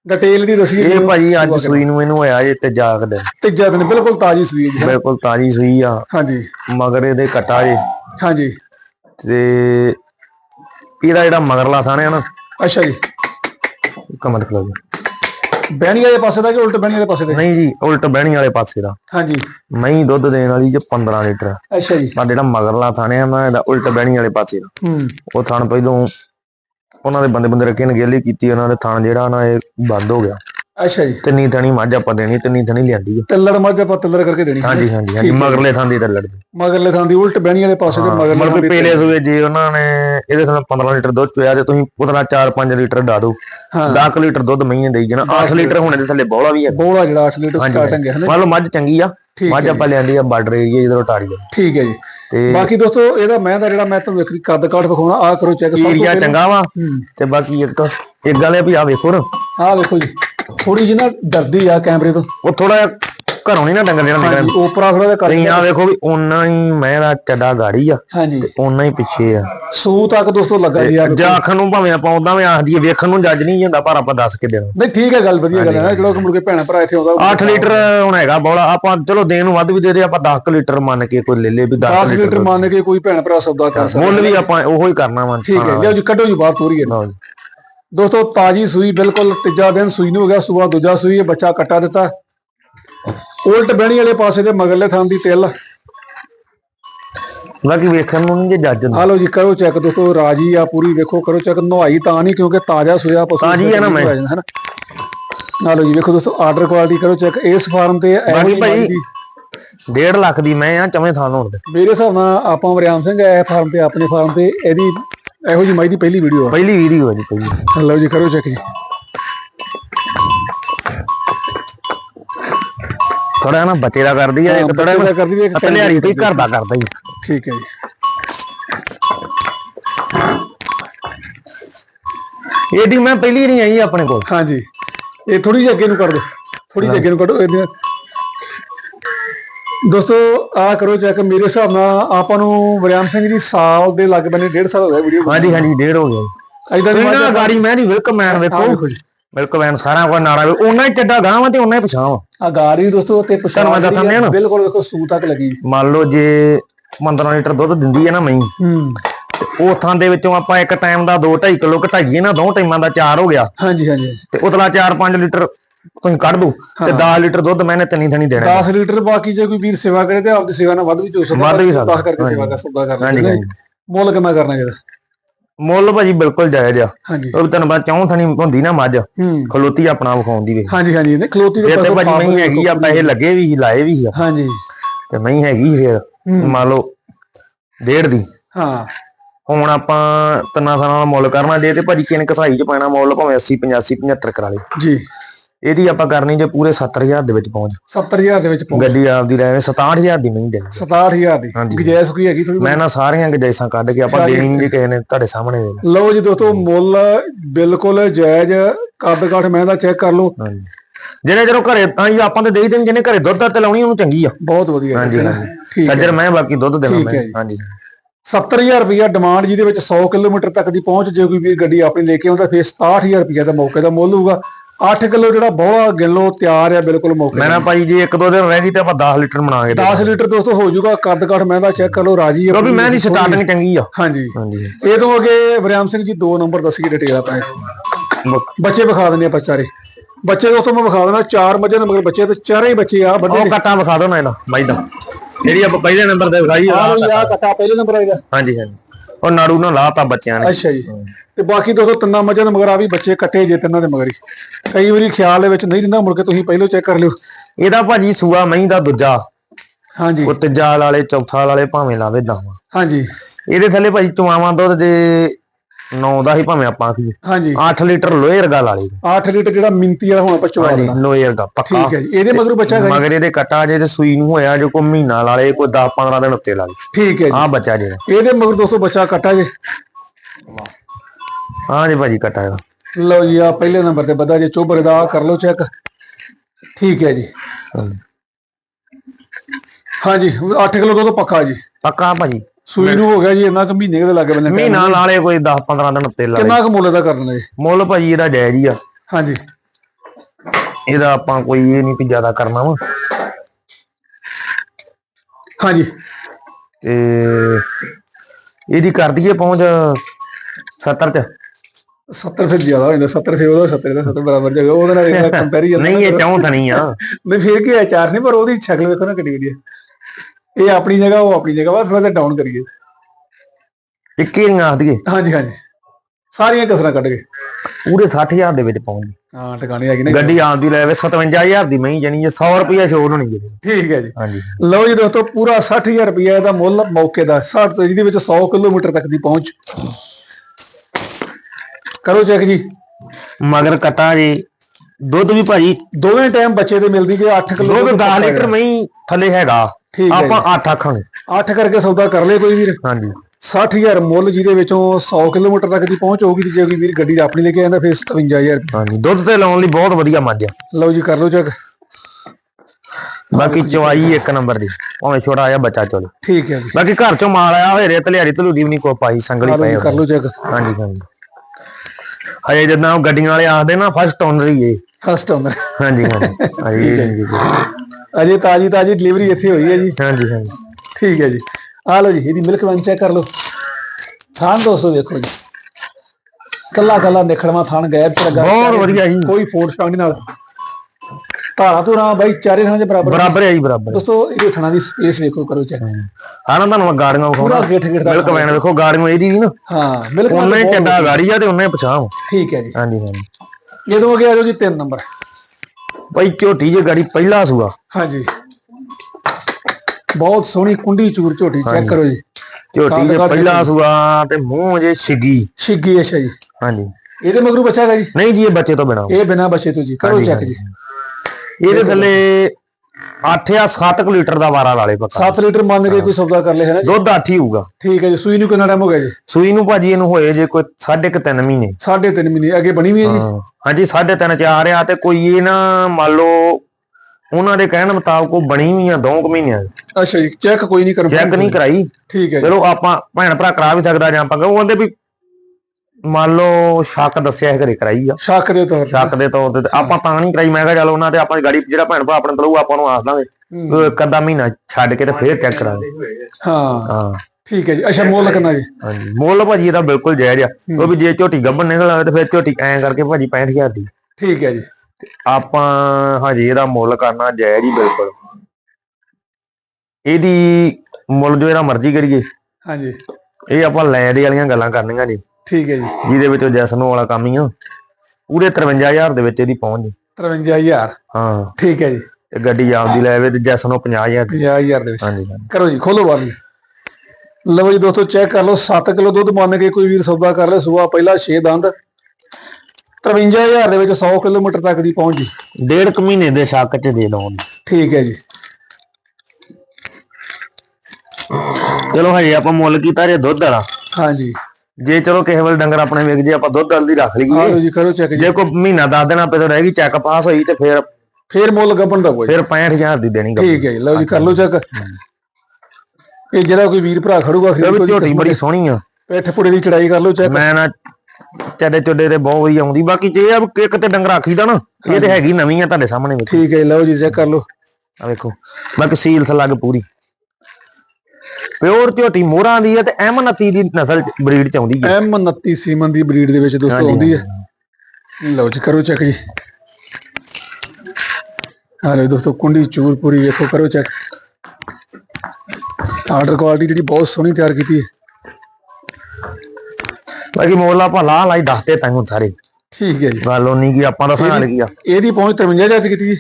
ਡਿਟੇਲ ਦੀ ਦਸੀਏ ਇਹ ਭਾਜੀ ਅੱਜ ਸੂਈ ਨੂੰ ਇਹਨੂੰ ਹੋਇਆ ਜੇ ਤੇ ਜਾਗਦੇ ਤੀਜਾ ਦਿਨ ਬਿਲਕੁਲ ਤਾਜੀ ਸੂਈ ਹੈ ਜੀ। ਬਿਲਕੁਲ ਤਾਜੀ ਸੂਈ ਆ। ਹਾਂਜੀ। ਮਗਰ ਇਹਦੇ ਕਟਾ ਜੇ। ਹਾਂਜੀ। ਤੇ ਇਹਦਾ ਜਿਹੜਾ ਮਗਰਲਾ ਥਾਣੇ ਨਾ। ਅੱਛਾ ਜੀ। ਕਮਰ ਖਲੋ ਜੀ। ਬਹਿਣੀ ਵਾਲੇ ਪਾਸੇ ਦਾ ਕਿ ਉਲਟ ਬਹਿਣੀ ਵਾਲੇ ਪਾਸੇ ਦਾ? ਨਹੀਂ ਜੀ ਉਲਟ ਬਹਿਣੀ ਵਾਲੇ ਪਾਸੇ ਦਾ। ਹਾਂਜੀ। ਮਹੀਂ ਦੁੱਧ ਦੇਣ ਵਾਲੀ ਜੇ 15 ਲੀਟਰ। ਅੱਛਾ ਜੀ। ਪਰ ਜਿਹੜਾ ਮਗਰਲਾ ਥਾਣੇ ਨਾ ਇਹਦਾ ਉਲਟ ਬਹਿਣੀ ਵਾਲੇ ਪਾਸੇ ਦਾ। ਹੂੰ। ਉਹ ਥਣ ਪਹਿਲੋਂ ਉਹਨਾਂ ਦੇ ਬੰਦੇ ਬੰਦੇ ਰੱਖੇ ਨੇ ਗੇਲੀ ਕੀਤੀ ਉਹਨਾਂ ਦੇ ਥਣ ਜਿਹੜਾ ਨਾ ਇਹ ਬੰਦ ਹੋ ਗਿਆ। ਅੱਛਾ ਜੀ। ਤਿੰਨੀ ਥਣੀ ਮੱਝ ਆਪਾਂ ਦੇਣੀ ਤਿੰਨੀ ਥਣੀ ਲਿਆਂਦੀ ਆ। ਤਿੱਲੜ ਮੱਝ ਆਪਾਂ ਤਿੱਲੜ ਕਰਕੇ ਦੇਣੀ। ਹਾਂਜੀ ਹਾਂਜੀ ਹਾਂਜੀ ਮਗਰਲੇ ਥਾਂ ਦੀ ਤੇ ਲੜਦੀ ਮਗਰਲੇ ਥਾਂ ਦੀ ਉਲਟ ਬਹਿਣੀ ਵਾਲੇ ਪਾਸੇ ਤੇ ਮਗਰਲੇ ਮਤਲਬ ਥਾਂ ਦੀ ਪੇਲੇ ਸੂਏ ਜੇ ਉਹਨਾਂ ਨੇ ਇਹਦੇ ਨਾਲ 15 ਲੀਟਰ ਦੁੱਧ ਚੋਇਆ ਤੇ ਤੁਸੀਂ ਉਹਦਾ 4-5 ਲੀਟਰ ਡਾ ਦਿਓ। ਹਾਂ। 10 ਲੀਟਰ ਦੁੱਧ ਮਹੀਨੇ ਦੇਈ ਜਾਣਾ। 8 ਲੀਟਰ ਹੋਣੇ ਦੇ ਥੱਲੇ ਬੋਲਾ ਵੀ ਹੈ ਬੋਲਾ ਜਿਹੜਾ 8 ਲੀਟਰ ਸਟਾਰਟਿੰਗ ਹੈ ਹਨਾ ਮੰਨ ਲਓ ਮੱਝ ਚੰਗੀ ਆ। ਮੱਝ ਆਪਾਂ ਲਿਆਂਦੀ ਆ ਬਾਰਡਰ ਏਰੀਆ ਜਦੋਂ ਟਾਰੀ ਆ। ਠੀਕ ਹੈ ਜੀ। ਤੇ ਬਾਕੀ ਦੋਸਤੋ ਇਹਦਾ ਮੈਂ ਦਾ ਜਿਹੜਾ ਮੈਂ ਤੁਹਾਨੂੰ ਇੱਕ ਕੱਦ ਕਾਠ ਵਿਖਾਉਣਾ ਆ ਕਰੋ ਚੈੱਕ ਸਭ ਤੋਂ ਚੰਗਾ ਵਾ। ਤੇ ਬਾਕੀ ਇੱਕ ਇੱਕ ਗੱਲ ਹੈ ਵੀ ਆ ਵੇਖੋ ਨਾ। ਆਹ ਵੇਖੋ ਜੀ ਥੋੜੀ ਜਿਹੀ ਨਾ ਡਰਦੀ ਆ ਕੈਮਰੇ ਤੋਂ। ਉਹ ਥੋੜਾ ਜਿਹਾ ਘਰੋਂ ਨਹੀਂ ਨਾ ਡੰਗਰ ਜਿਹੜਾ ਹਾਂਜੀ ਉਪਰਾ ਥੋੜਾ ਜਿਹਾ ਕਰ ਤੇ ਆ ਵੇਖੋ ਵੀ ਓਨਾ ਹੀ ਮੈਂ ਦਾ ਚੱਡਾ ਗਾੜੀ ਆ ਹਾਂਜੀ। ਓਨਾ ਹੀ ਪਿੱਛੇ ਆ। ਸੂ ਤੱਕ ਦੋਸਤੋ ਲੱਗਾ ਜੀ ਆ ਜਾਂ ਅੱਖ ਨੂੰ ਭਾਵੇਂ ਆਪਾਂ ਉਦਾਂ ਵੀ ਆਖ ਦਈਏ ਵੇਖਣ ਨੂੰ ਜੱਜ ਨਹੀਂ ਜਾਂਦਾ ਪਰ ਆਪਾਂ ਦੱਸ ਕੇ ਦੇਣਾ। ਨਹੀਂ ਠੀਕ ਹੈ ਗੱਲ ਵਧੀਆ ਗੱਲ ਹੈ ਨਾ ਜਿਹੜਾ ਮੁੜ ਕੇ ਭੈਣਾ ਭਰਾ ਇੱਥੇ ਆਉਂਦਾ 8 ਲੀਟਰ ਹੁਣ ਹੈਗਾ ਬੋਲਾ ਆਪਾਂ ਚਲੋ ਦੇਣ ਨੂੰ ਵੱਧ ਵੀ ਦੇ ਦੇ ਆਪਾਂ 10 ਲੀਟਰ ਮੰਨ ਕੇ ਕੋਈ ਲੈ ਲੇ ਵੀ 10 10 ਲੀਟਰ ਮੰਨ ਕੇ ਕੋਈ ਭੈਣ ਭਰਾ ਸੌਦਾ ਕਰ ਸਕਦਾ ਮੁੱਲ ਵੀ ਆਪਾਂ ਉਹੋ ਹੀ ਕਰਨਾ ਵਾ ਠੀਕ ਹੈ ਲਿਓ ਜੀ ਕੱਢੋ ਜੀ ਬਾਹਰ ਤੋਰੀਏ ਲਓ ਜੀ। ਦੋਸਤੋ ਤਾਜੀ ਸੂਈ ਬਿਲਕੁਲ ਤੀਜਾ ਦਿਨ ਸੂਈ ਨੂੰ ਹੋ ਗਿਆ ਸੂਆ ਦੂਜਾ ਸੂਈ ਇਹ ਬੱਚਾ ਕੱਟਾ ਦਿੱਤਾ। ਉਲਟ ਬਹਿਣੀ ਵਾਲੇ ਪਾਸੇ ਦੇ ਮਗਰਲੇ ਥਾਂ ਦੀ ਤਿਲ। ਬਾਕੀ ਵੇਖਣ ਨੂੰ ਨਹੀਂ ਜੱਜ ਹੁੰਦਾ ਆ ਲਓ ਜੀ ਕਰੋ ਚੈੱਕ ਦੋਸਤੋ ਰਾਜੀ ਆ ਪੂਰੀ ਵੇਖੋ ਕਰੋ ਚੈੱਕ। ਨਵਾਈ ਤਾਂ ਨਹੀਂ ਕਿਉਂਕਿ ਤਾਜ਼ਾ ਸੋਇਆ ਪਸ਼ੂ ਤਾਜ਼ੀ ਆ ਨਾ ਮੈਂ। ਹੈ ਨਾ? ਆ ਲਓ ਜੀ ਵੇਖੋ ਦੋਸਤੋ ਆਰਡਰ ਕੁਆਲਿਟੀ ਕਰੋ ਚੈੱਕ। ਇਸ ਫਾਰਮ ਤੇ ਇਹੋ ਬਾਕੀ ਭਾਈ ਮੱਝ ਦੀ 1.5 ਲੱਖ ਦੀ ਮੈਂ ਆ ਚਵੇਂ ਥਾਂ ਹੋਣ ਦੇ ਮੇਰੇ ਹਿਸਾਬ ਨਾਲ ਆਪਾਂ ਵਰਿਆਮ ਸਿੰਘ ਇਹ ਫਾਰਮ ਤੇ ਆਪਣੇ ਫਾਰਮ ਤੇ ਇਹਦੀ ਇਹੋ ਜਿਹੀ ਮਾਈ ਦੀ ਪਹਿਲੀ ਵੀਡੀਓ ਪਹਿਲੀ ਵੀਡੀਓ ਹੈ ਜੀ ਪਹਿਲੀ। ਆ ਲਓ ਜੀ ਕਰੋ ਚੈੱਕ ਜੀ। ਥੋੜਾ ਨਾ ਬੱਚੇ ਦਾ ਕਰਦੀ ਆ ਇੱਕ ਥੋੜਾ ਬੱਚੇ ਦਾ ਕਰਦੀ ਹੈ, ਇੱਕ ਤਲਿਆਰੀ ਤੇ ਘਰ ਦਾ ਕਰਦਾ ਹੀ ਠੀਕ ਹੈ ਜੀ। ਇਹਦੀ ਮੈਂ ਪਹਿਲੀ ਨਹੀਂ ਆਈ ਆਪਣੇ ਕੋਲ। ਹਾਂਜੀ। ਇਹ ਥੋੜੀ ਜਿਹੀ ਅੱਗੇ ਨੂੰ ਕਰ ਦਿਓ। ਥੋੜੀ ਜਿਹੀ ਅੱਗੇ ਨੂੰ ਕੱਢੋ ਇਹਦੇ ਦੋਸਤੋ ਆ ਕਰੋ ਚੈੱਕ ਮੇਰੇ ਹਿਸਾਬ ਨਾਲ ਆਪਾਂ ਨੂੰ ਵਰਿਆਮ ਸਿੰਘ ਜੀ ਸਾਲ ਦੇ ਲੱਗ ਬੰਨੇ ਡੇਢ ਸਾਲ ਹੋ ਗਿਆ ਵੀਡੀਓ ਹਾਂਜੀ ਹਾਂਜੀ ਡੇਢ ਹੋ ਗਿਆ ਐਦਾਂ ਦੀ ਗਾੜੀ ਮੈਂ ਦੀ ਵਿਲਕ ਮੈਨ ਵੇਖੋ। ਵਿਲਕ ਮੈਨ ਸਾਰਾ ਨਾੜਾ ਵੇ ਉਹਨਾਂ ਹੀ ਚੱਡਾ ਗਾਂ ਵਾ ਤੇ ਉਹਨਾਂ ਹੀ ਪਛਾਂ ਵਾ। ਆ ਗਾਰੀ ਦੋਸਤੋ ਤੇ ਮੈਂ ਪਛਾਣ ਦੱਸਣ ਡਿਆ ਨਾ। ਬਿਲਕੁਲ ਵੇਖੋ ਸੂ ਤੱਕ ਲੱਗੀ। ਮੰਨ ਲਓ ਜੇ 15 ਲੀਟਰ ਦੁੱਧ ਦਿੰਦੀ ਹੈ ਨਾ ਮਈ ਹੂੰ। ਉਹ ਥਾਂ ਦੇ ਵਿੱਚੋਂ ਆਪਾਂ ਇੱਕ ਟਾਈਮ ਦਾ 2 2.5 ਕਿਲੋ ਘਟਾਈਏ ਨਾ ਦੋ ਟਾਈਮਾਂ ਦਾ 4 ਹੋ ਗਿਆ। ਹਾਂਜੀ ਹਾਂਜੀ। ਤੇ ਉਤਲਾ 4-5 ਲੀਟਰ ਤੁਸੀਂ ਕੱਢ ਦੋ ਤੇ 10 ਲੀਟਰ ਦੁੱਧ ਮੈਨੇ ਤਿੰਨੀ ਥਣੀ ਦੇਣਾ 10 ਲੀਟਰ ਬਾਕੀ ਜੇ ਕੋਈ ਵੀਰ ਸੇਵਾ ਕਰੇ ਤੇ ਆਪਦੀ ਸੇਵਾ ਨਾਲ ਵੱਧ ਵੀ ਚੋ ਸਕਦਾ ਵੱਧ ਵੀ ਸਕਦਾ। 10 ਕਰਕੇ ਸੇਵਾ। ਕਰ ਸੌਦਾ ਕਰ ਹਾਂਜੀ ਮੁੱਲ ਕਿੰਨਾ ਕਰਨਾ ਚਾਹੀਦਾ ਮੁੱਲ ਭਾਜੀ ਬਿਲਕੁਲ ਜਾਇਜ਼ ਆ। ਉਹ ਵੀ ਤੈਨੂੰ ਬਾਅਦ ਚੌਂ ਥਣੀ ਹੁੰਦੀ ਨਾ ਮੱਝ ਖਲੋਤੀ ਆਪਣਾ ਵਿਖਾਉਂਦੀ ਵੇ। ਹਾਂਜੀ ਹਾਂਜੀ ਨੇ ਖਲੋਤੀ ਦੇ ਪਾਸੋਂ ਭਾਜੀ ਨਹੀਂ ਹੈਗੀ ਆ ਪੈਸੇ ਲੱਗੇ ਵੀ ਲਾਏ ਵੀ ਆ, ਹਾਂਜੀ। ਤੇ ਨਹੀਂ ਹੈਗੀ ਫਿਰ। ਮੰਨ ਲਓ ਡੇਢ ਦੀ। ਹਾਂ। ਹੁਣ ਆਪਾਂ ਤਿੰਨਾਂ ਸਾਲਾਂ ਦਾ ਮੁੱਲ ਕਰਨਾ ਜੇ ਤੇ ਭਾਜੀ ਕਿਨ ਕਸਾਈ ਚ ਪੈਣਾ ਮੁੱਲ ਭਾਵੇਂ 80 85 75 ਕਰਾ ਲੇ ਜੀ। ਇਹਦੀ ਆਪਾਂ ਕਰਨੀ ਜੇ ਪੂਰੇ 70000 ਦੇ ਵਿੱਚ ਪਹੁੰਚ। 70000 ਦੇ ਵਿੱਚ ਪਹੁੰਚ। ਗੱਡੀ ਆਪਦੀ ਰਹਿ 67000 ਦੀ ਨਹੀਂ ਦੇਣੀ 67000 ਦੀ। ਹਾਂਜੀ। ਗੁਜਾਇਸ਼ ਕੋਈ ਹੈਗੀ ਥੋੜੀ ਮੈਂ ਨਾ ਸਾਰੀਆਂ ਗਜਾਇਸਾਂ ਕੱਢ ਕੇ ਆਪਾਂ ਦੇਣੀ ਨਹੀਂ ਕਿਸੇ ਨੇ ਤੁਹਾਡੇ ਸਾਹਮਣੇ। ਲਓ ਜੀ ਦੋਸਤੋ ਮੁੱਲ ਬਿਲਕੁਲ ਜਾਇਜ਼ ਕੱਦ ਕਾਠ ਮੈਂ ਦਾ ਚੈੱਕ ਕਰ ਲਓ ਜਿਹੜੇ ਜਦੋਂ ਘਰੇ ਤਾਂ ਜੀ ਆਪਾਂ ਤਾਂ ਦੇਈ ਦੇਣੀ ਜਿਹਨੇ ਘਰੇ ਦੁੱਧ ਤੇ ਲਾਉਣੀ ਉਹਨੂੰ ਚੰਗੀ ਆ। ਬਹੁਤ ਵਧੀਆ ਹਾਂਜੀ ਹੈ। ਹੈ। ਸੱਜਰ ਮੈਂ ਬਾਕੀ ਦੁੱਧ ਦੇਣਾ ਮੈਂ। ਹੈ। ਹਾਂਜੀ। 70000 ਰੁਪਇਆ ਡਿਮਾਂਡ ਜਿਹਦੇ ਵਿੱਚ 100 ਕਿਲੋਮੀਟਰ ਤੱਕ ਦੀ ਪਹੁੰਚ ਜੇ ਕੋਈ ਵੀਰ ਗੱਡੀ ਆਪਣੀ ਲੈ ਕੇ ਆਉਂਦਾ ਫਿਰ 67000 ਰੁਪਇਆ ਦਾ ਮੌਕੇ ਦਾ ਮੁੱਲ ਹੋਊਗਾ। 8 ਕਿਲੋ ਜਿਹੜਾ ਬੋਲਾ ਗਿਣ ਲਓ ਤਿਆਰ ਆ ਬਿਲਕੁਲ ਮੌਕੇ ਮੈਂ ਨਾ ਭਾਈ ਜੇ ਇੱਕ ਦੋ ਦਿਨ ਰਹਿ ਗਈ ਤੇ ਆਪਾਂ 10 ਲੀਟਰ ਬਣਾਵਾਂਗੇ 10 ਲੀਟਰ ਦੋਸਤੋ ਹੋ ਜਾਊਗਾ ਕੱਦ ਕਾਠ ਮੈਂ ਦਾ ਚੈੱਕ ਕਰ ਲਓ ਰਾਜੀ ਆ ਕਿਉਂਕਿ ਮੈਂ ਦੀ ਸਟਾਰਟਿੰਗ ਚੰਗੀ ਆ। ਹਾਂਜੀ। ਹਾਂਜੀ। ਇਹ ਤੋਂ ਅੱਗੇ ਵਰਿਆਮ ਸਿੰਘ ਜੀ ਦੋ ਨੰਬਰ ਦੱਸੀਏ ਡਿਟੇਲ ਆਪਾਂ ਬੱਚੇ ਵਿਖਾ ਦਿੰਦੇ ਆਪਾਂ ਚਾਰੇ। ਬੱਚੇ ਦੋਸਤੋ ਮੈਂ ਵਿਖਾ ਦਿੰਦਾ ਚਾਰ ਮੱਝਾਂ ਦੇ ਮਗਰ ਬੱਚੇ ਤੇ ਚਾਰੇ ਹੀ ਬੱਚੇ ਆ ਵੱਡੇ ਉਹ ਕੱਟਾ ਵਿਖਾ ਦੋ ਨਾ ਬਾਈ ਦਾ। ਜਿਹੜੀ ਆਪਾਂ ਪਹਿਲੇ ਨੰਬਰ ਤੇ ਵਿਖਾਈ ਆ। ਆ ਕੱਟਾ ਪਹਿਲੇ ਨੰਬਰ ਆਏਗਾ ਹਾਂਜੀ ਹਾਂਜੀ। ਉਹ ਨਾੜੂ ਨਾਲ ਲਾਤਾ ਬੱਚਿਆਂ ਨੇ। ਅੱਛਾ ਜੀ। ਤੇ ਬਾਕੀ ਦੋਸਤੋ ਤਿੰਨਾਂ ਮੱਝਾਂ ਦੇ ਮਗਰ ਆ ਵੀ ਬੱਚੇ ਕੱਟੇ ਜੇ ਤਿੰਨਾਂ ਦੇ ਮਗਰ ਹੀ। ਕਈ ਵਾਰੀ ਖਿਆਲ ਦੇ ਵਿੱਚ ਨਹੀਂ ਰਹਿੰਦਾ ਮੁੜ ਕੇ ਤੁਸੀਂ ਪਹਿਲਾਂ ਚੈੱਕ ਕਰ ਲਿਓ। ਇਹਦਾ ਭਾਜੀ ਸੂਆ ਮਹੀਂ ਦਾ ਦੂਜਾ। ਹਾਂਜੀ। ਉਹ ਤੀਜਾ ਵਾਲੇ ਚੌਥਾ ਵਾਲੇ ਭਾਵੇਂ ਲਾਵੇ ਦਵਾਂ ਹਾਂਜੀ। ਇਹਦੇ ਥੱਲੇ ਭਾਜੀ ਚੁਆਵਾਂ ਦੁੱਧ ਜੇ 9 ਦਾ ਹੀ ਭਾਵੇਂ ਆਪਾਂ ਆਖੀਏ ਹਾਂਜੀ। 8 ਲੀਟਰ ਲੋਹੇ ਵਰਗਾ ਲਾ ਲਈ 8 ਲੀਟਰ ਜਿਹੜਾ ਮਿੰਤੀ ਵਾਲਾ ਹੁਣ ਆਪਾਂ ਚਵਾ ਦੇਣਾ। ਲੋਹੇ ਵਰਗਾ ਪੱਕਾ। ਠੀਕ ਹੈ ਜੀ। ਇਹਦੇ ਮਗਰ ਬੱਚਾ ਜੀ? ਮਗਰ ਇਹਦੇ ਕਟਾ ਜੇ ਤੇ ਸੂਈ ਨੂੰ ਹੋਇਆ ਜੋ ਕੋਈ ਮਹੀਨਾ ਲਾਲੇ ਕੋਈ 10 15 ਦਿਨ ਉੱਤੇ ਲਾ ਲੇ ਠੀਕ ਹੈ ਜੀ। ਆਹ ਬੱਚਾ ਜਿਹੜਾ। ਇਹਦੇ ਮਗਰ ਦੋਸਤੋ ਬੱਚਾ ਕੱਟਾ ਜੇ। ਹਾਂ ਜੀ ਭਾਜੀ ਕਟਾ ਇਹਦਾ। ਲਓ ਜੀ ਆ ਪਹਿਲੇ ਨੰਬਰ ਤੇ ਬੱਦਾ ਜੇ ਚੋਬਰੇ ਦਾ ਕਰ ਲਓ ਚੈੱਕ। ਠੀਕ ਹੈ ਜੀ। ਹਾਂਜੀ। ਹਾਂਜੀ 8 ਕਿਲੋ ਦੁੱਧ ਪੱਕਾ ਜੀ। ਪੱਕਾ ਭਾਜੀ। ਸੂਈ ਨੂੰ ਹੋ ਗਿਆ ਜੀ ਇੰਨਾ ਕੁ ਮਹੀਨੇ ਦੇ ਲੱਗੇ ਬੰਨੇ ਮਹੀਨਾ ਲਾਲੇ ਕੋਈ 10 15 ਦਿਨ ਉੱਤੇ ਲਾ ਲੇ ਕਿੰਨਾ ਕੁ ਮੁੱਲ ਦਾ ਕਰਨਾ ਜੀ? ਮੁੱਲ ਭਾਜੀ ਇਹਦਾ ਜਾਇਜ਼ ਹੀ ਆ। ਹਾਂਜੀ। ਇਹਦਾ ਆਪਾਂ ਕੋਈ ਇਹ ਨਹੀਂ ਕਿ ਜ਼ਿਆਦਾ ਕਰਨਾ ਵਾ। ਹਾਂਜੀ। ਤੇ ਇਹਦੀ ਕਰ ਦਈਏ ਪਹੁੰਚ 70 ਚ। 70 ਫਿਰ ਜ਼ਿਆਦਾ ਹੋ ਜਾਂਦਾ 70 ਫਿਰ ਉਹਦਾ 70 ਦਾ 70 ਬਰਾਬਰ ਜਗਾ ਉਹਦੇ ਨਾਲ ਇਹਦਾ ਕੰਪੈਰੀਜ਼ਨ ਨਹੀਂ ਇਹ ਚੌਂ ਥਣੀ ਆ। ਨਹੀਂ ਫਿਰ ਕੀ ਹੈ ਚਾਰ ਨਹੀਂ ਪਰ ਉਹਦੀ ਸ਼ਕਲ ਵੇਖੋ ਨਾ ਕਿੰਨੀ ਵਧੀਆ। ਇਹ ਆਪਣੀ ਜਗ੍ਹਾ ਉਹ ਆਪਣੀ ਜਗ੍ਹਾ ਬਸ ਥੋੜਾ ਡਾਊਨ ਕਰੀਏ। ਇੱਕੇ ਰੀਆਂ ਆਖ ਦਈਏ। ਹਾਂਜੀ ਹਾਂਜੀ। ਸਾਰੀਆਂ ਕਸਰਾਂ ਕੱਢ ਕੇ। ਪੂਰੇ 60000 ਦੇ ਵਿੱਚ ਪਹੁੰਚ ਗਈ ਹਾਂ ਟਿਕਾਣੇ ਹੈਗੀ ਨਾ। ਗੱਡੀ ਆਉਂਦੀ ਲੈ ਵੇ 57000 ਦੀ ਮਹੀਂ ਜਾਨੀ ਜੇ 100 ਰੁਪਏ ਛੋੜ ਹੋਣੀ ਜੀ ਠੀਕ ਹੈ ਜੀ। ਹਾਂਜੀ। ਲਓ ਜੀ ਦੋਸਤੋ ਪੂਰਾ 60000 ਰੁਪਏ ਦਾ ਮੁੱਲ ਮੌਕੇ ਦਾ। 60 ਤੇ ਜਿਹਦੇ ਵਿੱਚ 100 ਕਿਲੋਮੀਟਰ ਤੱਕ ਦੀ ਪਹੁੰਚ। ਕਰੋ ਚੈੱਕ ਜੀ। ਮਗਰ ਕਟਾ ਜੀ। ਦੁੱਧ ਵੀ ਭਾਜੀ। ਦੋਵੇਂ ਟਾਈਮ ਬੱਚੇ ਤੇ ਮਿਲਦੀ ਜੇ 8 ਕਿਲੋ ਦੁੱਧ 10 ਲੀਟਰ ਮਹੀਂ ਥੱਲੇ ਹੈਗਾ। ਠੀਕ ਹੈ ਆਪਾਂ 8 ਆਖਾਂਗੇ। 8 ਕਰਕੇ ਸੌਦਾ ਕਰ ਲੈ ਕੋਈ ਵੀਰ। ਹਾਂਜੀ। 60000 ਮੁੱਲ ਜਿਹਦੇ ਵਿੱਚੋਂ 100 ਕਿਲੋਮੀਟਰ ਤੱਕ ਦੀ ਪਹੁੰਚ ਹੋਊਗੀ ਜੇ ਕੋਈ ਵੀਰ ਗੱਡੀ ਆਪਣੀ ਲੈ ਕੇ ਆਂਦਾ ਫਿਰ 57000 ਹਾਂਜੀ ਦੁੱਧ ਤੇ ਲਾਉਣ ਲਈ ਬਹੁਤ ਵਧੀਆ ਮੱਝ ਆ। ਲਓ ਜੀ ਕਰ ਲਓ ਚੈੱਕ ਬਾਕੀ ਚਵਾਈ ਇੱਕ ਨੰਬਰ ਦੀ। ਭਾਵੇਂ ਛੋਟਾ ਆਇਆ ਬੱਚਾ ਚਲੋ। ਠੀਕ ਹੈ ਜੀ। ਬਾਕੀ ਘਰ ਚੋਂ ਮਾਲ ਆਇਆ ਹੋਏ ਰੇਤ ਲਿਆਰੀ ਤਲੂਦੀ ਵੀ ਨਹੀਂ ਕੋ ਪਾਈ ਸੰਗਲੀ ਪਏ ਕਰ ਲਓ ਚੈੱਕ ਹਾਂਜੀ ਹਾਂਜੀ। ਹਜੇ ਜਦੋਂ ਗੱਡੀਆਂ ਵਾਲੇ ਆਖਦੇ ਨਾ ਫਸਟ ਓਨਰ ਹੀ ਏ ਫਸਟ ਆਉਂਦਾ ਹਾਂਜੀ। ਹਾਂਜੀ ਅਜੇ ਤਾਜੀ ਤਾਜੀ ਡਿਲੀਵਰੀ ਇੱਥੇ ਹੋਈ ਹੈ ਜੀ। ਹਾਂਜੀ ਹਾਂਜੀ। ਠੀਕ ਹੈ ਜੀ। ਆ ਲਓ ਜੀ ਇਹਦੀ ਮਿਲਕ ਵੈਨ ਚੈੱਕ ਕਰ ਲਓ। ਥਾਣ ਦੋਸਤੋ ਵੇਖੋ ਜੀ। ਕੱਲਾ ਕੱਲਾ ਨਿਖੜਵਾ ਥਾਣ ਗੈਰ ਚ ਲੱਗਾ। ਬਹੁਤ ਵਧੀਆ ਜੀ। ਕੋਈ ਫੋਰਸ ਸਟਾਂਗ ਨਾਲ। ਧਾਰਾ ਧੁਰਾ ਬਾਈ ਚਾਰੇ ਥਾਂ ਦੇ ਬਰਾਬਰ। ਬਰਾਬਰ ਹੈ ਜੀ ਬਰਾਬਰ। ਦੋਸਤੋ ਇਹਦੇ ਥਾਣਾ ਦੀ ਸਪੇਸ ਵੇਖੋ ਕਰੋ ਚੈੱਕ ਹਾਂ ਨਾ ਤੁਹਾਨੂੰ ਮੈਂ ਗਾੜੀਆਂ ਪੂਰਾ ਗਿੱਠ ਗਿੱਠ ਦਾ ਮਿਲਕ ਵੈਨ ਵੇਖੋ ਗਾੜੀਆਂ ਇਹਦੀ ਵੀ ਨਾ। ਹਾਂ ਮਿਲਕ ਵੈਨ ਉਹਨੇ ਚੱਡਾ ਗਾੜੀ ਆ ਤੇ ਉਹਨੇ ਪਛਾਣ। ਠੀਕ ਹੈ ਜੀ। ਹਾਂਜੀ ਹਾਂਜੀ। ਜਦੋਂ ਅੱਗੇ ਆ ਜਾਓ ਜੀ 3 ਨੰਬਰ। ਭਾਈ ਝੋਟੀ ਜੇ ਗਾੜੀ ਪਹਿਲਾ ਸੂਆ। ਹਾਂਜੀ। ਬਹੁਤ ਸੋਹਣੀ ਕੁੰਡੀ ਚੂਰ ਝੋਟੀ ਚੈੱਕ ਕਰੋ ਜੀ। ਝੋਟੀ ਜੇ ਪਹਿਲਾ ਸੂਆ ਤੇ ਮੂੰਹ ਜੇ ਛਿੱਗੀ। ਸ਼ਿੱਗੀ ਅੱਛਾ ਜੀ ਹਾਂਜੀ। ਇਹਦੇ ਮਗਰੂ ਬੱਚਾ ਹੈਗਾ ਜੀ? ਨਹੀਂ ਜੀ ਇਹ ਬੱਚੇ ਤੋਂ ਬਿਨਾ। ਇਹ ਬਿਨਾ ਬੱਚੇ ਤੋਂ ਜੀ। ਕਰੋ ਚੈੱਕ। ਜੀ। ਇਹਦੇ ਥੱਲੇ 8 ਜਾਂ 7 ਲੀਟਰ ਦਾ ਵਾਰਾ ਲਾਲੇ ਪੱਕਾ। 7 ਲੀਟਰ ਮੰਨ ਕੇ ਕੋਈ ਸੌਦਾ ਕਰ ਲਿਆ ਹੈ ਨਾ ਦੁੱਧ 8 ਹੀ ਹੋਊਗਾ। ਠੀਕ ਹੈ ਜੀ ਸੂਈ ਨੂੰ ਕਿੰਨਾ ਟਾਈਮ ਹੋ ਗਿਆ ਜੀ? ਸੂਈ ਨੂੰ ਭਾਜੀ ਇਹਨੂੰ ਹੋਏ ਜੇ ਕੋਈ 3.5 ਮਹੀਨੇ। ਸਾਢੇ ਤਿੰਨ ਮਹੀਨੇ ਅੱਗੇ ਬਣੀ ਵੀ ਹੈ ਜੀ? ਹਾਂ। ਹਾਂਜੀ 3.5 ਚਾਰ ਆ ਤੇ ਕੋਈ ਇਹ ਨਾ ਮੰਨ ਲਓ ਉਹਨਾਂ ਦੇ ਕਹਿਣ ਮੁਤਾਬਕ ਉਹ ਬਣੀ ਵੀ ਆ 2 ਮਹੀਨਿਆਂ ਅੱਛਾ ਜੀ ਚੈੱਕ ਕੋਈ ਨਹੀਂ ਕਰਨਾ ਚੈੱਕ ਨਹੀਂ ਕਰਾਈ। ਠੀਕ ਹੈ ਜੀ। ਚਲੋ ਆਪਾਂ ਭੈਣ ਭਰਾ ਕਰਾ ਵੀ ਸਕਦਾ ਜਾਂ ਆਪਾਂ ਕਹੋ ਉਹਦੇ ਵੀ ਮੰਨ ਲਓ ਸ਼ੱਕ ਦੱਸਿਆ ਹੈ ਘਰੇ ਕਰਾਈ ਆ। ਸ਼ੱਕ ਦੇ ਤੌਰ ਤੇ। ਸ਼ੱਕ ਦੇ ਤੌਰ ਤੇ ਆਪਾਂ ਤਾਂ ਨਹੀਂ ਕਰਾਈ। ਮੈਂ ਕਿਹਾ ਚੱਲ ਉਹਨਾਂ ਤੇ ਆਪਾਂ ਗਾੜੀ ਜਿਹੜਾ ਭੈਣ ਭਰਾ ਆਪਣੇ ਤਲੂ ਆਪਾਂ ਨੂੰ ਆਸ ਦਾਂਗੇ। ਇੱਕ ਅੱਧਾ ਮਹੀਨਾ ਛੱਡ ਕੇ ਤੇ ਫੇਰ ਚੈੱਕ ਕਰਾਂਗੇ। ਹਾਂ। ਹਾਂ। ਠੀਕ ਹੈ ਜੀ। ਅੱਛਾ ਮੁੱਲ ਕਿੰਨਾ ਜੀ? ਹਾਂਜੀ ਮੁੱਲ ਭਾਜੀ ਇਹਦਾ ਬਿਲਕੁਲ ਜਾਇਜ਼ ਆ। ਉਹ ਵੀ ਜੇ ਝੋਟੀ ਗੱਭਣ ਨਿਕਲ ਆਵੇ ਤੇ ਫਿਰ ਝੋਟੀ ਐਂ ਕਰਕੇ ਭਾਜੀ 65000 ਦੀ। ਠੀਕ ਹੈ ਜੀ। ਆਪਾਂ ਹਜੇ ਇਹਦਾ ਮੁੱਲ ਕਰਨਾ ਜਾਇਜ਼ ਹੀ ਬਿਲਕੁਲ। ਇਹਦੀ ਮੁੱਲ ਜੋ ਇਹਦਾ ਮਰਜ਼ੀ ਕਰੀਏ। ਹਾਂਜੀ। ਇਹ ਆਪਾਂ ਲੈ ਦੇ ਵਾਲੀਆਂ ਗੱਲਾਂ ਕਰਨੀਆਂ ਜੀ। ਠੀਕ ਹੈ ਜੀ। ਜਿਹਦੇ ਵਿੱਚ ਜੈਸਨੋ ਵਾਲਾ ਕੰਮ ਹੀ ਆ। ਪੂਰੇ 53000 ਦੇ ਵਿੱਚ ਇਹਦੀ ਪਹੁੰਚ ਜੀ। 53000 ਹਾਂ। ਠੀਕ ਹੈ ਜੀ। ਤੇ ਗੱਡੀ ਆਪਦੀ ਲੈ ਆਵੇ ਤੇ ਜੈਸਨੋ 50000 ਦੀ। 50000 ਦੇ ਵਿੱਚ। ਹਾਂਜੀ ਕਰੋ ਜੀ ਖੋਲੋ ਬਾਹਰ ਜੀ ਲਓ ਜੀ ਦੋਸਤੋ ਚੈੱਕ ਕਰ ਲਓ 7 ਕਿਲੋ ਦੁੱਧ ਮੰਨ ਕੇ ਕੋਈ ਵੀਰ ਸੌਦਾ ਕਰ ਲੈ ਸੂਆ ਪਹਿਲਾ 6 ਦੰਦ। 53000 ਦੇ ਵਿੱਚ 100 ਕਿਲੋਮੀਟਰ ਤੱਕ ਦੀ ਪਹੁੰਚ ਜੀ। ਡੇਢ ਕੁ ਮਹੀਨੇ ਦੇ ਸ਼ੱਕ ਚ ਦੇ ਦਵਾਂਗੇ ਠੀਕ ਹੈ ਜੀ। ਚਲੋ ਹਜੇ ਆਪਾਂ ਮੁੱਲ ਕੀਤਾ ਜੇ ਦੁੱਧ ਵਾਲਾ। ਹਾਂਜੀ। ਜੇ ਚਲੋ ਕਿਸੇ ਵੇਲੇ ਡੰਗਰ ਆਪਣੇ ਵੇਖ ਜੇ ਆਪਾਂ ਦੁੱਧ ਵਾਲੀ ਰੱਖ ਲਈਏ। ਲਓ ਜੀ ਕਰੋ ਚੈੱਕ ਜੀ ਕੋਈ ਮਹੀਨਾ ਦਸ ਦਿਨਾਂ ਪਿਛੋਂ ਰਹਿ ਗਈ ਚੈੱਕ ਪਾਸ ਹੋਈ ਤੇ ਫਿਰ ਫੇਰ ਮੁੱਲ ਗੱਬਣ ਦਾ ਕੋਈ। ਫਿਰ 65000 ਦੀ ਦੇਣੀ ਠੀਕ ਹੈ ਜੀ ਲਓ ਜੀ ਕਰ ਲਓ ਚੈੱਕ ਇਹ ਜਿਹੜਾ ਕੋਈ ਵੀਰ ਭਰਾ ਖੜੂਗਾ ਖਰੀਦੋ ਝੋਟੀ ਬੜੀ ਸੋਹਣੀ ਆ। ਪੇਠ ਪੁੜੇ ਦੀ ਚੜਾਈ ਕਰ ਲਓ ਚੈੱਕ ਮੈਂ ਨਾ ਚੱਡੇ ਚੁੱਡੇ ਤੇ ਬਹੁਤ ਵਧੀਆ ਆਉਂਦੀ ਬਾਕੀ ਜੇ ਆ ਇੱਕ ਤੇ ਡੰਗਰ ਆਖੀਦਾ ਨਾ ਇਹ ਤੇ ਹੈਗੀ ਨਵੀਂ ਆ ਤੁਹਾਡੇ ਸਾਹਮਣੇ ਠੀਕ ਹੈ ਲਓ ਜੀ ਚੈੱਕ ਕਰ ਲਓ। ਆ ਵੇਖੋ ਬਾਕੀ ਸੀਲਸ ਲੱਗ ਪੂਰੀ। ਪਿਓਰ ਝੋਟੀ ਮੋਹਰਾਂ ਦੀ ਹੈ ਤੇ M29 ਦੀ ਨਸਲ ਬਰੀਡ ਚ ਆਉਂਦੀ ਹੈ। ਐਮ 29 ਸੀਮਨ ਦੀ ਬਰੀਡ ਦੇ ਵਿੱਚ ਦੋਸਤੋ ਆਉਂਦੀ ਹੈ। ਲਓ ਜੀ ਕਰੋ ਚੈੱਕ ਜੀ। ਆ ਲਓ ਦੋਸਤੋ ਕੁੰਡੀ ਚੂਰ ਪੂਰੀ ਵੇਖੋ ਕਰੋ ਚੈੱਕ। ਆਰਡਰ ਕੁਆਲਿਟੀ ਜਿਹੜੀ ਬਹੁਤ ਸੋਹਣੀ ਤਿਆਰ ਕੀਤੀ ਹੈ। ਬਾਕੀ ਮੋਲ ਆਪਾਂ ਲਾ ਲਾਈ ਦੱਸਦੇ ਤੈਨੂੰ ਸਾਰੇ। ਠੀਕ ਹੈ ਜੀ। ਗੱਲ ਉਹ ਨਹੀਂ ਕਿ ਆਪਾਂ ਦੱਸਣ ਵਾਲੀ ਕੀ ਆ? ਇਹਦੀ ਪਹੁੰਚ 53 ਜੱਜ ਕੀਤੀ ਜੀ।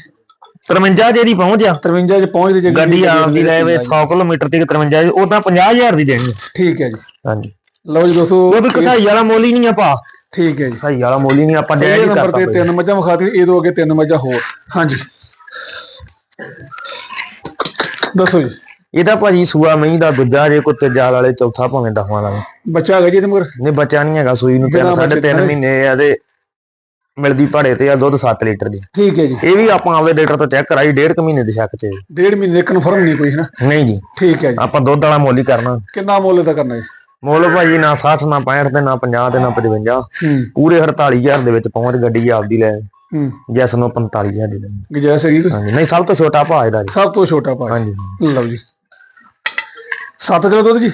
53 ਜਿਹੜੀ ਪਹੁੰਚ ਆ 53 ਚ ਪਹੁੰਚ ਦੀ ਗੱਡੀ ਆਪਦੀ ਲੈ ਵੇ 100 ਕਿਲੋਮੀਟਰ ਤੇ 53 ਉਹ ਤਾਂ 50000 ਦੀ ਦੇਣੀ ਠੀਕ ਹੈ ਜੀ। ਹਾਂਜੀ। ਲਓ ਜੀ ਦੋਸਤੋ ਉਹ ਵੀ ਕਸਾਈ ਵਾਲਾ ਮੁੱਲ ਹੀ ਨਹੀਂ ਆਪਾਂ ਠੀਕ ਹੈ ਜੀ। ਕਸਾਈ ਵਾਲਾ ਮੁੱਲ ਹੀ ਨਹੀਂ ਆਪਾਂ ਡੈਡ ਹੀ ਨੰਬਰ ਕਰਤਾ ਤੇ ਤਿੰਨ ਮੱਝਾਂ ਵਿਖਾਤੀ ਇਹ ਤੋਂ ਅੱਗੇ ਤਿੰਨ ਮੱਝਾਂ ਹੋਰ। ਹਾਂਜੀ। ਦੱਸੋ ਜੀ। ਇਹਦਾ ਭਾਜੀ ਸੂਆ ਮਹੀਂ ਦਾ ਦੂਜਾ ਜੇ ਕੁੱਤੇ ਜਾਲ ਵਾਲੇ ਚੌਥਾ ਭਾਵੇਂ ਦਸਵਾਂ ਵਾਲਾ। ਬੱਚਾ ਹੈਗਾ ਜੀ ਇਹਦੇ ਮਗਰ? ਨਹੀਂ ਬੱਚਾ ਨਹੀਂ ਹੈਗਾ ਸੂਈ ਨੂੰ ਤਿੰਨ ਸਾਢੇ ਬੱਚੇ ਤਿੰਨ ਤੋਂ। ਮਹੀਨੇ ਆ ਤੇ ਮਿਲਦੀ ਭਾੜੇ ਤੇ ਆ ਦੁੱਧ 7 ਲੀਟਰ ਦੀ। ਠੀਕ ਹੈ ਜੀ। ਇਹ ਵੀ ਆਪਾਂ ਆਪਦੇ ਲੀਟਰ ਤੋਂ ਚੈੱਕ ਕਰਾਈ ਡੇਢ ਕੁ ਮਹੀਨੇ ਦੇ ਸ਼ੱਕ ਚ ਡੇਢ ਮਹੀਨੇ ਕਨਫਰਮ ਨਹੀਂ ਕੋਈ ਹੈ ਨਾ? ਨਹੀਂ ਜੀ। ਠੀਕ ਹੈ ਜੀ। ਆਪਾਂ ਦੁੱਧ ਵਾਲਾ ਮੁੱਲ ਹੀ ਕਰਨਾ। ਕਿੰਨਾ ਮੁੱਲ ਦਾ ਕਰਨਾ ਜੀ? ਮੁੱਲ ਭਾਜੀ ਨਾ 60 ਨਾ 65 ਤੇ ਨਾ 50 ਤੇ ਨਾ 55 ਹੂੰ। ਪੂਰੇ 48000 ਦੇ ਵਿੱਚ ਪਹੁੰਚ ਗੱਡੀ ਆਪਦੀ ਲੈ। ਜੈਸ ਨੂੰ 45000 ਦੀ ਦੇਣੀ। ਗੁਜਾਇਸ਼ ਹੈਗੀ ਕੋਈ? ਨਹੀਂ ਸਭ ਤੋਂ ਛੋਟਾ ਭਾਅ ਇਹਦਾ ਜੀ। ਸਭ ਤੋਂ ਛੋਟਾ ਭਾਅ। ਹਾਂਜੀ। ਲਓ ਜੀ। 7 ਕਿਲੋ ਦੁੱਧ ਜੀ?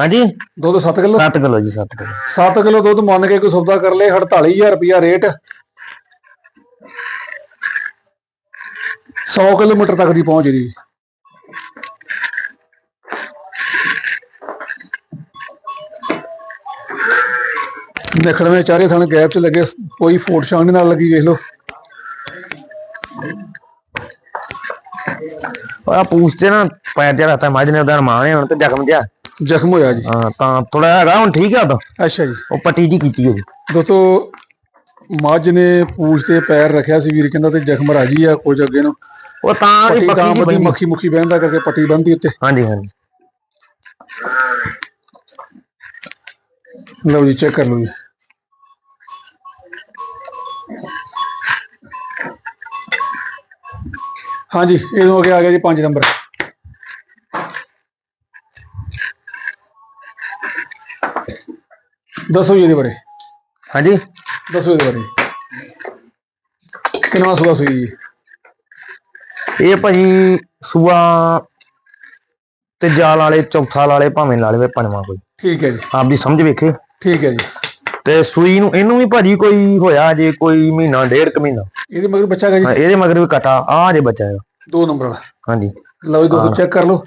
ਹਾਂਜੀ? ਦੁੱਧ 7 ਕਿਲੋ? 7 ਕਿਲੋ ਜੀ 7 ਕਿਲੋ। 7 ਕਿਲੋ ਦੁੱਧ ਮੰਨ ਕੇ ਕੋਈ ਸੌਦਾ ਕਰ ਲੇ 48000 ਰੁਪਿਆ ਰੇਟ। 100 ਕਿਲੋਮੀਟਰ ਤੱਕ ਦੀ ਪਹੁੰਚ ਜੀ। ਦੇਖੜਵੇਂ ਚਾਰੇ ਥਣ ਗੈਪ ਚ ਲੱਗੇ ਕੋਈ ਫੋਟ ਸ਼ਾਂਗ ਨਾਲ ਲੱਗੀ ਵੇਖ ਲਓ। ਆ ਪੂਛ ਤੇ ਨਾ ਪੈਰ ਜਿਹਾ ਰਹਤਾ ਮੱਝ ਨੇ ਉਹਦਾ ਮਾਣੇ ਹੁਣ ਤੇ ਜ਼ਖਮ ਜਿਹਾ। ਜ਼ਖਮ ਹੋਇਆ ਜੀ। ਹਾਂ ਤਾਂ ਥੋੜਾ ਹੈਗਾ ਹੁਣ ਠੀਕ ਆ ਉਹਦਾ ਅੱਛਾ ਜੀ। ਉਹ ਪੱਟੀ ਜੀ ਕੀਤੀ ਹੈ ਜੀ ਦੋਸਤੋ ਮੱਝ ਨੇ ਪੂਛ ਤੇ ਪੈਰ ਰੱਖਿਆ ਸੀ ਵੀਰ ਕਹਿੰਦਾ ਤੇ ਜ਼ਖਮ ਰਾਜੀ ਆ ਕੁਝ ਅੱਗੇ ਨੂੰ। ਉਹ ਤਾਂ ਪੱਟੀ ਹੀ ਤਾਂ ਪੱਕੀ ਜੀ ਬੱਦੀ ਬੰਦੀ ਮੱਖੀ ਮੁੱਖੀ ਬਹਿੰਦਾ ਕਰਕੇ ਪੱਟੀ ਬੰਨਦੀ ਉੱਤੇ। ਹਾਂਜੀ ਹਾਂਜੀ। ਲਓ ਜੀ ਚੈੱਕ ਕਰ ਲਓ ਜੀ। ਹਾਂਜੀ ਇਹਨੂੰ ਅੱਗੇ ਆ ਗਿਆ ਜੀ 5 ਨੰਬਰ। ਦੱਸੋ ਜੀ ਇਹਦੇ ਬਾਰੇ। ਹਾਂਜੀ। ਦੱਸੋ ਇਹਦੇ ਬਾਰੇ। ਕਿੰਨਾ ਸੁਆ ਸੂਈ ਜੀ? ਇਹ ਭਾਜੀ ਸੂਆ ਤੇ ਜਾਲ ਵਾਲੇ ਚੌਥਾ ਵਾਲੇ ਭਾਵੇਂ ਲਾ ਲਵੇ ਪੰਜਵਾਂ ਕੋਈ। ਠੀਕ ਹੈ ਜੀ। ਆਪਦੀ ਸਮਝ ਵੇਖੇ। ਠੀਕ ਹੈ ਜੀ। ਤੇ ਸੂਈ ਨੂੰ ਇਹਨੂੰ ਵੀ ਭਾਜੀ ਕੋਈ ਹੋਇਆ ਜੇ ਕੋਈ ਮਹੀਨਾ ਡੇਢ ਕੁ ਮਹੀਨਾ। ਇਹਦੇ ਮਗਰ ਬੱਚਾ ਹੈਗਾ ਜੀ? ਹਾਂ, ਇਹਦੇ ਮਗਰ ਵੀ ਕਟਾ ਆ ਜੇ ਬੱਚਾ ਇਹਦਾ। ਦੋ ਨੰਬਰ ਵਾਲਾ। ਹਾਂਜੀ। ਲਓ ਜੀ ਦੋਸਤੋ ਚੈੱਕ ਕਰ ਲਓ।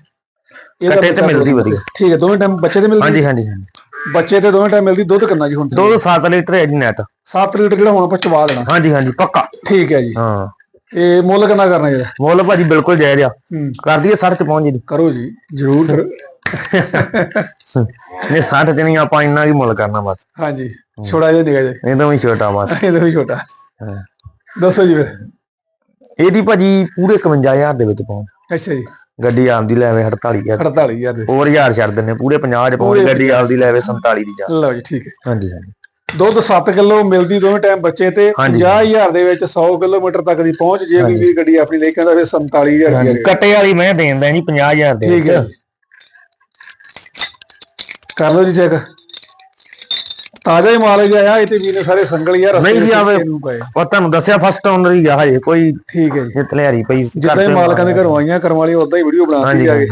ਕੱਟੇ ਤੇ ਮਿਲਦੀ ਦੋ- ਵਧੀਆ। ਠੀਕ ਹੈ ਦੋਵੇਂ ਟਾਈਮ ਬੱਚੇ ਦੇ ਮਿਲਦੀ ਹਾਂਜੀ ਹਾਂਜੀ ਹਾਂਜੀ। ਬੱਚੇ ਤੇ ਦੋਵੇਂ ਟਾਈਮ ਮਿਲਦੀ ਦੁੱਧ ਕਿੰਨਾ ਜੀ ਹੁਣ ਦੋ 7 ਲੀਟਰ ਹੈ ਜੀ ਨੈਟ 7 ਲੀਟਰ ਜਿਹੜਾ ਹੁਣ ਆਪਾਂ ਚਵਾ ਦੇਣਾ ਹਾਂਜੀ ਹਾਂਜੀ ਪੱਕਾ। ਠੀਕ ਹੈ ਜੀ। ਹਾਂ। ਇਹ ਮੁੱਲ ਕਿੰਨਾ ਕਰਨਾ ਜੀ? ਮੁੱਲ ਭਾਜੀ ਬਿਲਕੁਲ ਜਾਇਜ਼ ਆ। ਕਰ ਦਈਏ 60 ਚ ਪਹੁੰਚ ਜੀ। ਕਰੋ ਜੀ ਜ਼ਰੂਰ। ਨਹੀਂ 60 ਚ ਨਹੀਂ ਆਪਾਂ ਇੰਨਾ ਹੀ ਮੁੱਲ ਕਰਨਾ ਬਸ। ਹਾਂਜੀ ਛੋੜਾ ਜਿਹਾ ਨਿਗਾ ਜੀ। ਇਹ ਤਾਂ ਵੀ ਛੋਟਾ ਬਸ। ਇਹਦਾ ਵੀ ਛੋਟਾ। ਹਾਂ। ਦੱਸੋ ਜੀ ਫਿਰ। ਇਹਦੀ ਭਾਜੀ ਪੂਰੇ 51000 ਦੇ ਵਿੱਚ ਪਹੁੰਚ। ਅੱਛਾ ਜੀ। ਗੱਡੀ ਆਪਦੀ ਲੈਵੇ 48000 48000 ਦੇ। ਹੋਰ ਹਜ਼ਾਰ ਛੱਡ ਦਿੰਨੇ ਪੂਰੇ 50 ਚ ਪਹੁੰਚ ਗੱਡੀ ਆਪਦੀ ਲੈਵੇ 47 ਦੀ ਜਾ। ਲਓ ਜੀ ਠੀਕ ਹੈ। ਹਾਂਜੀ ਹਾਂਜੀ। ਦੁੱਧ 7 ਕਿਲੋ ਮਿਲਦੀ ਦੋਵੇਂ ਟਾਈਮ ਬੱਚੇ ਤੇ। ਹਾਂਜੀ। 50000 ਦੇ ਵਿੱਚ 100 ਕਿਲੋਮੀਟਰ ਤੱਕ ਦੀ ਪਹੁੰਚ ਜੇ ਕੋਈ ਵੀ ਗੱਡੀ ਆਪਣੀ ਲੈ ਕੇ ਆਉਂਦਾ ਫਿਰ 47000 ਹਾਂਜੀ। ਰੁਪਏ ਕੱਟੇ ਵਾਲੀ ਮੈਂ ਦੇਂਦਾ ਜੀ 50000 ਦੇ ਠੀਕ ਹੈ। ਕਰ ਲਓ ਜੀ ਚੈੱਕ। ਤਾਜ਼ਾ ਹੀ ਮਾਲ ਹੈ ਆਇਆ ਇਹ ਤੇ ਵੀ ਨੇ ਸਾਰੇ ਸੰਗਲ ਯਾਰ ਨਹੀਂ ਜੀ, ਆਵੇ। ਨੂੰ ਪਏ। ਉਹ ਤੁਹਾਨੂੰ ਦੱਸਿਆ ਫਸਟ ਓਨਰ ਹੀ ਆ ਹਜੇ ਕੋਈ ਠੀਕ ਹੈ ਜੀ। ਤਲਿਆਰੀ ਪਈ ਜਿੱਦਾਂ ਹੀ ਮਾਲਕਾਂ ਦੇ ਘਰੋਂ ਆਈਆਂ ਕਰਮ ਵਾਲੀ ਉਦਾਂ ਹੀ ਵੀਡੀਓ ਬਣਾ ਕੇ ਹਾਂਜੀ ਜਾ ਕੇ।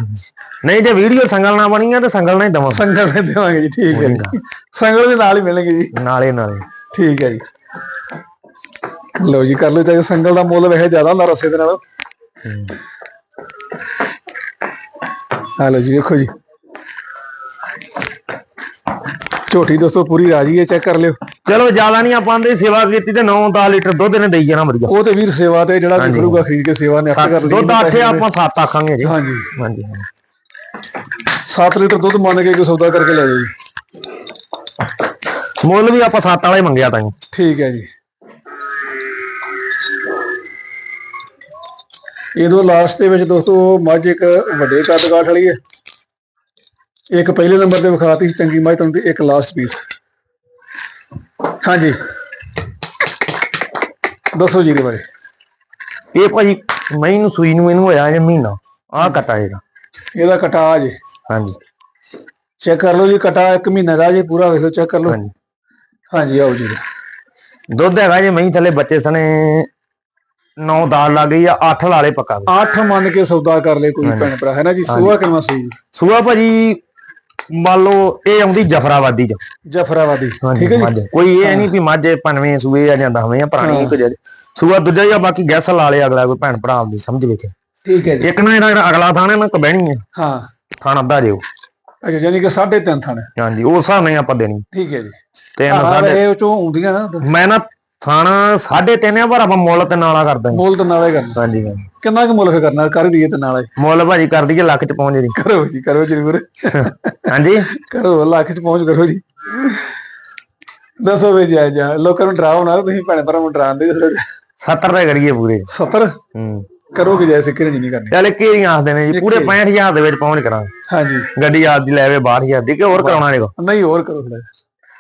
ਨਹੀਂ ਜੇ ਵੀਡੀਓ ਸੰਗਲ ਨਾ ਬਣੀ ਆ ਤੇ ਸੰਗਲ ਨਾਲ ਹੀ ਦਵਾਂ ਸੰਗਲ ਦੇ ਦੇਵਾਂਗੇ ਜੀ ਠੀਕ ਹੈ ਜੀ। ਸੰਗਲ ਦੇ ਨਾਲ ਹੀ ਮਿਲਣਗੇ ਜੀ। ਨਾਲੇ ਨਾਲੇ। ਠੀਕ ਹੈ ਜੀ। ਲਓ ਜੀ ਕਰ ਲਓ ਚਾਹੇ ਸੰਗਲ ਦਾ ਮੁੱਲ ਵੈਸੇ ਜ਼ਿਆਦਾ ਹੁੰਦਾ ਰਸੇ ਦੇ ਨਾਲੋਂ। ਆ ਲਓ ਜੀ ਵੇਖੋ ਜੀ। ਝੋਟੀ ਦੋਸਤੋ ਪੂਰੀ ਰਾਜੀ ਹੈ ਚੈੱਕ ਕਰ ਲਿਓ। ਚਲੋ ਜ਼ਿਆਦਾ ਨਹੀਂ ਆਪਾਂ ਦੇ ਸੇਵਾ ਕੀਤੀ ਤੇ 9-10 ਲੀਟਰ ਦੁੱਧ ਨੇ ਦੇਈ ਜਾਣਾ ਵਧੀਆ। ਉਹ ਤੇ ਵੀਰ ਸੇਵਾ ਤੇ ਜਿਹੜਾ ਵੀ। ਕਰੂਗਾ ਖਰੀਦ ਕੇ ਸੇਵਾ ਨੇ ਆਪੇ ਕਰ ਲਈ ਦੁੱਧ ਆਠੇ ਆਪਾਂ ਸੱਤ ਆਖਾਂਗੇ ਜੀ। ਹਾਂਜੀ। ਹਾਂਜੀ। 7 ਲੀਟਰ ਦੁੱਧ ਮੰਨ ਕੇ ਕੋਈ ਸੌਦਾ ਕਰਕੇ ਲੈ ਜਾਓ ਜੀ। ਮੁੱਲ ਵੀ ਆਪਾਂ ਸੱਤ ਵਾਲਾ ਹੀ ਮੰਗਿਆ ਤਾਂ ਠੀਕ ਹੈ ਜੀ। ਇਹਦੋਂ ਲਾਸਟ ਦੇ ਵਿੱਚ ਦੋਸਤੋ ਮੱਝ ਇੱਕ ਵੱਡੇ ਕੱਦ ਕਾਠ ਵਾਲੀ ਹੈ। ਇੱਕ ਪਹਿਲੇ ਨੰਬਰ ਤੇ ਵਿਖਾਤੀ ਸੀ ਚੰਗੀ ਮੱਝ ਤੁਹਾਨੂੰ ਤੇ ਇੱਕ ਲਾਸਟ ਪੀਸ ਹਾਂਜੀ। ਦੱਸੋ ਜੀ ਇਹਦੇ ਬਾਰੇ। ਇਹ ਭਾਜੀ ਮੈਨੂੰ ਸੂਈ ਨੂੰ ਇਹਨੂੰ ਹੋਇਆ ਜੇ ਮਹੀਨਾ। ਆਹ ਕਟਾ ਇਹਦਾ। ਇਹਦਾ ਕਟਾ ਜੇ। ਹਾਂਜੀ। ਚੈੱਕ ਕਰ ਲਓ ਜੀ ਕਟਾ ਇੱਕ ਮਹੀਨੇ ਦਾ ਜੇ ਪੂਰਾ ਵੇਖ ਚੈੱਕ ਕਰ ਲਓ। ਹਾਂਜੀ। ਹਾਂਜੀ ਆਓ ਜੀ। ਦੁੱਧ ਹੈਗਾ ਜੇ ਮਹੀਂ ਥੱਲੇ ਬੱਚੇ ਸਣੇ 9-10 ਲੱਗ ਗਈ ਆ 8 ਲਾਲੇ ਪੱਕਾ। ਅੱਠ ਮੰਨ ਕੇ ਸੌਦਾ ਕਰ ਲੈ ਕੋਈ ਭੈਣ ਭਰਾ ਹੈ ਨਾ ਜੀ? ਸੂਆ ਕਿੰਨਾ ਸੂਈ? ਸੂਆ ਭਾਜੀ ਮੰਨ ਲਓ ਇਹ ਆਉਂਦੀ ਜਫਰਾਬਾਦੀ ਚ। ਜਫਰਾਬਾਦੀ ਠੀਕ ਹੈ ਜੀ? ਕੋਈ ਇਹ ਨਹੀਂ ਵੀ ਮੱਝ ਪੰਜਵੇਂ ਸੂਏ ਆ ਜਾਂ ਦਸਵੇਂ ਆ ਪੁਰਾਣੀ ਇੱਕ ਜਿਹੜੇ ਸੂਆ ਦੂਜਾ ਹੀ ਆ ਬਾਕੀ ਗੈਸ ਲਾ ਲਿਆ ਅਗਲਾ ਕੋਈ ਭੈਣ ਭਰਾ ਆਪਦੀ ਸਮਝ ਵੇਖੇ ਠੀਕ ਹੈ ਜੀ। ਇੱਕ ਨਾ ਇਹਦਾ ਅਗਲਾ ਥਾਣ ਨਾ ਕਬਹਿਣੀ ਹੈ ਹਾਂ। ਥਾਣ ਅੱਧਾ ਜਿਓ ਅੱਛਾ ਯਾਨੀ ਕਿ 3.5 ਥਾਣੇ। ਹਾਂਜੀ ਉਸ ਹਿਸਾਬ ਨਾਲ ਹੀ ਆਪਾਂ ਦੇਣੀ। ਠੀਕ ਹੈ ਜੀ। ਸਾਢੇ ਇਹ ਚੋਂ ਆਉਂਦੀਆਂ ਨਾ। ਮੈਂ ਨਾ ਥਾਣਾ ਸਾਢੇ ਤਿੰਨ ਆ ਪਰ ਆਪਾਂ ਮੁੱਲ ਤੇ ਨਾਲਾ ਕਰਦਾ ਮੁੱਲ ਤਾਂ ਨਾਲੇ ਕਰਨਾ। ਹਾਂਜੀ ਹਾਂਜੀ। ਕਿੰਨਾ ਕੁ ਮੁੱਲ ਕਰਨਾ? ਕਰ ਦਈਏ ਤੇ ਨਾਲੇ ਮੁੱਲ ਭਾਜੀ ਕਰ ਦਈਏ ਲੱਖ ਚ ਪਹੁੰਚ ਜੀ ਕਰੋ ਜੀ ਕਰੋ ਜਰੂਰ। ਹਾਂਜੀ। ਕਰੋ ਲੱਖ ਚ ਪਹੁੰਚ ਕਰੋ ਜੀ। ਦੱਸੋ ਵੇ ਜੀ ਜਾ ਲੋਕਾਂ ਨੂੰ ਡਰਾਓ ਨਾ ਤੁਸੀਂ ਭੈਣ ਭਰਾ ਨੂੰ ਡਰਾਉਂਦੇ 70 ਦੇ ਕਰੀਏ ਪੂਰੇ। 70 ਹੂੰ। ਕਰੋਗੇ ਜੈਸੇ ਕਿਰੇ ਨਹੀਂ ਕਰਨੀ। ਚੱਲ ਕਿਹੜੀਆਂ ਆਖਦੇ ਨੇ ਜੀ ਪੂਰੇ 65000 ਦੇ ਵਿੱਚ ਪਹੁੰਚ ਕਰਾਂਗੇ। ਹਾਂਜੀ। ਗੱਡੀ ਆਪ ਦੀ ਲੈਵੇ 62000 ਦੀ ਕਿ ਹੋਰ ਕਰਾਉਣਾ ਨਹੀਂ ਹੋਰ ਕਰੋ ਥੋੜਾ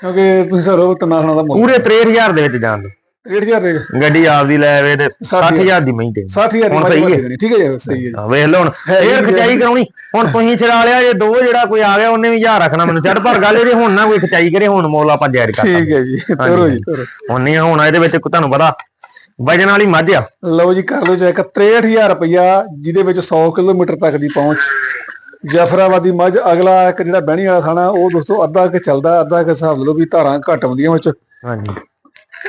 ਕਿਉਂਕਿ ਤੁਸੀਂ ਸਰੋ ਤਨਾ ਖਾਣਾ ਦਾ ਮੁੱਲ ਪੂਰੇ 63000 ਦੇ ਵਿੱਚ ਜਾਣ ਦੋ 60000 ਦੇ ਗੱਡੀ ਆਪ ਦੀ ਲੈਵੇ ਤੇ 60000 ਦੀ ਮਹੀਂ ਤੇ 60000 ਹੁਣ ਸਹੀ ਹੈ। ਠੀਕ ਹੈ ਜੀ ਸਹੀ ਹੈ ਵੇਖ ਲਓ ਹੁਣ ਫੇਰ ਖਚਾਈ ਕਰਾਉਣੀ। ਹੁਣ ਤੁਸੀਂ ਛੜਾ ਲਿਆ ਜੇ ਦੋ ਜਿਹੜਾ ਕੋਈ ਆ ਗਿਆ ਉਹਨੇ ਵੀ ਹਜ਼ਾਰ ਰੱਖਣਾ ਮੈਨੂੰ। ਛੱਡ ਪਰ ਗੱਲ ਇਹਦੀ ਹੁਣ ਨਾ ਕੋਈ ਖਚਾਈ ਕਰੇ ਹੁਣ ਮੁੱਲ ਆਪਾਂ ਜਾਇਜ਼ ਕਰਤਾ ਠੀਕ ਹੈ ਜੀ ਕਰੋ ਜੀ ਹੁਣ ਨਹੀਂ ਹੁਣ ਇਹਦੇ ਵਿੱਚ ਤੁਹਾਨੂੰ ਪਤਾ ਵਜਨ ਵਾਲੀ ਮੱਝ ਆ। ਲਓ ਜੀ ਕਰ ਲਓ ਚੈੱਕ। 63000 ਰੁਪਇਆ ਜਿਹਦੇ ਵਿੱਚ 100 ਕਿਲੋਮੀਟਰ ਤੱਕ ਦੀ ਪਹੁੰਚ। ਜਫਰਾਬਾਦੀ ਮੱਝ ਅਗਲਾ ਇੱਕ ਜਿਹੜਾ ਬਹਿਣੀ ਵਾਲਾ ਥਾਣਾ ਉਹ ਦੋਸਤੋ ਅੱਧਾ ਕਿ ਚੱਲਦਾ ਅੱਧਾ ਕਿ ਹਿਸਾਬ ਲਾ ਲਓ ਵੀ ਧਾਰਾਂ ਘੱਟ ਆਉਂਦੀਆਂ ਵਿੱਚ। ਹਾਂਜੀ।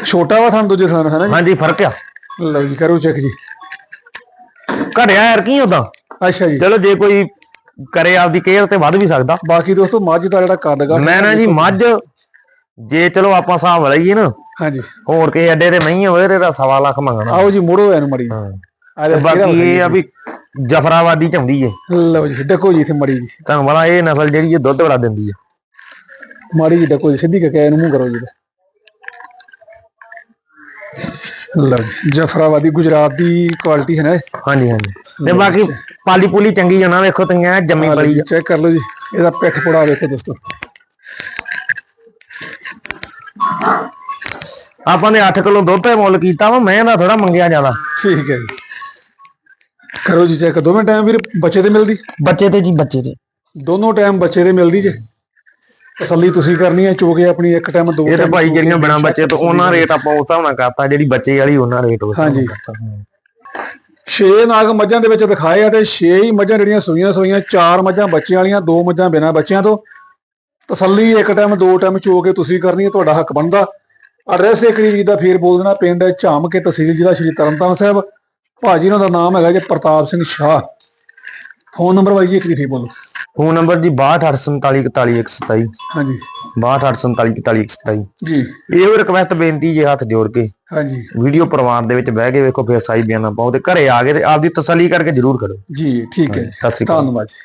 ਛੋਟਾ ਵਾ ਥਾਣ ਦੂਜੇ ਥਾਣ ਹੈ ਨਾ ਹਾਂਜੀ ਫ਼ਰਕ ਆ। ਲਓ ਜੀ ਕਰੋ ਚੈੱਕ ਜੀ। ਘਟਿਆ ਯਾਰ ਕੀ ਉਦਾਂ ਅੱਛਾ ਜੀ। ਚਲੋ ਜੇ ਕੋਈ ਕਰੇ ਆਪਦੀ ਕੇਅਰ ਤੇ ਵੱਧ ਵੀ ਸਕਦਾ। ਬਾਕੀ ਦੋਸਤੋ ਮੱਝ ਦਾ ਜਿਹੜਾ ਕੱਦਗਾ ਮੈਂ ਨਾ ਜੀ ਮੱਝ ਜੇ ਚਲੋ ਆਪਾਂ ਹਿਸਾਬ ਲਈਏ ਨਾ ਹਾਂਜੀ। ਹੋਰ ਕਿਸੇ ਅੱਡੇ ਤੇ ਮਹੀਂ ਹੋਵੇ ਤੇ ਇਹਦਾ ਸਵਾ ਲੱਖ ਮੰਗਣਾ। ਆਓ ਜੀ ਮੁੜੋ ਇਹਨੂੰ ਮੜੀ। ਤੇ ਬਾਕੀ ਇਹ ਆ ਵੀ ਜਫਰਾਬਾਦੀ ਚ ਆਉਂਦੀ ਏ। ਲਓ ਜੀ ਡੱਕੋ ਜੀ ਇੱਥੇ ਮੜੀ ਜੀ। ਤੁਹਾਨੂੰ ਪਤਾ ਇਹ ਨਸਲ ਜਿਹੜੀ ਇਹ ਦੁੱਧ ਬੜਾ ਦਿੰਦੀ ਆ ਮਾੜੀ ਜੀ ਡੱਕੋ ਜੀ ਸਿੱਧੀ ਕਰਕੇ ਇਹਨੂੰ ਮੂੰਹ ਕਰੋ ਜੀ ਲਓ ਜਫਰਾਬਾਦੀ ਗੁਜਰਾਤ ਦੀ ਕੁਆਲਿਟੀ ਹੈ ਨਾ? ਹਾਂਜੀ ਹਾਂਜੀ। ਤੇ ਬਾਕੀ ਪਾਲੀ ਪੂਲੀ ਚੰਗੀ ਨਾ ਵੇਖੋ ਤੁਸੀਂ ਐ ਜੰਮੀ ਬੜੀ ਚੈੱਕ ਕਰ ਲਓ ਜੀ ਇਹਦਾ ਪਿੱਠ ਪੜਾ ਵੇਖੋ ਦੋਸਤੋ। ਆਪਾਂ ਨੇ 8 ਕਿਲੋ ਦੁੱਧ ਤੇ ਮੁੱਲ ਕੀਤਾ ਵਾ ਮੈਂ ਦਾ ਥੋੜਾ ਮੰਗਿਆ ਜ਼ਿਆਦਾ। ਠੀਕ ਹੈ ਜੀ। ਕਰੋ ਜੀ ਚੈੱਕ ਦੋਵੇਂ ਟਾਈਮ ਵੀਰ ਬੱਚੇ ਤੇ ਮਿਲਦੀ ਬੱਚੇ ਤੇ ਜੀ ਬੱਚੇ ਤੇ ਦੋਨੋਂ ਟਾਈਮ ਬੱਚੇ ਦੇ ਮਿਲਦੀ ਜੇ ਤਸੱਲੀ ਤੁਸੀਂ ਕਰਨੀ ਹੈ ਚੋਕੇ ਆਪਣੀ ਇੱਕ ਟਾਈਮ ਦੋ ਇਹ ਤੇ ਭਾਈ ਜਿਹੜੀਆਂ ਬਿਨਾ ਬੱਚੇ ਤੋਂ ਉਹਨਾਂ ਰੇਟ ਆਪਾਂ ਉਸ ਹਿਸਾਬ ਨਾਲ ਕਰਤਾ ਜਿਹੜੀ ਬੱਚੇ ਵਾਲੀ ਉਹਨਾਂ ਰੇਟ ਉਸ ਹਾਂਜੀ। ਕਰਤਾ। ਹੂੰ। ਛੇ ਨਾਗ ਮੱਝਾਂ ਦੇ ਵਿੱਚ ਦਿਖਾਏ ਆ ਤੇ ਛੇ ਹੀ ਮੱਝਾਂ ਜਿਹੜੀਆਂ ਸੂਈਆਂ ਸੂਈਆਂ ਚਾਰ ਮੱਝਾਂ ਬੱਚਿਆਂ ਵਾਲੀਆਂ ਦੋ ਮੱਝਾਂ ਬਿਨਾਂ ਬੱਚਿਆਂ ਤੋਂ ਤਸੱਲੀ ਇੱਕ ਟਾਈਮ ਦੋ ਟਾਈਮ ਚੋ ਕੇ ਤੁਸੀਂ ਕਰਨੀ ਹੈ ਤੁਹਾਡਾ ਹੱਕ ਬਣਦਾ ਐਡਰੈਸ ਇੱਕ ਵਾਰੀ ਦਾ ਫੇਰ ਬੋਲ ਦੇਣਾ ਪਿੰਡ ਝਾਮ ਕੇ ਤਹਿਸੀਲ ਜ਼ਿਲ੍ਹਾ ਸ਼੍ਰੀ ਤਰਨਤਾਰਨ ਸਾਹਿਬ ਭਾਜੀ ਉਹਨਾਂ ਦਾ ਨਾਮ ਹੈਗਾ ਜੀ ਪ੍ਰਤਾਪ ਸਿੰਘ ਸ਼ਾਹ। ਫੋਨ ਨੰਬਰ ਬਾਈ ਜੀ ਇੱਕ ਵਾਰੀ ਫੇਰ ਬੋਲੋ। ਫੋਨ ਨੰਬਰ ਜੀ 6284414127 ਹਾਂਜੀ। 6284414127 ਜੀ। ਇਹੋ ਰਿਕਵੈਸਟ ਬੇਨਤੀ ਜੇ ਹੱਥ ਜੋੜ ਕੇ। ਹਾਂਜੀ। ਵੀਡੀਓ ਪਰਿਵਾਰ ਦੇ ਵਿੱਚ ਬਹਿ ਕੇ ਵੇਖੋ ਫਿਰ ਸਾਈ ਬਿਆਨਾ ਪਾਓ ਤੇ ਘਰੇ ਆ ਕੇ ਤੇ ਆਪਦੀ ਤਸੱਲੀ ਕਰਕੇ ਜਰੂਰ ਕਰੋ ਜੀ ਠੀਕ ਹੈ। ਧੰਨਵਾਦ ਜੀ।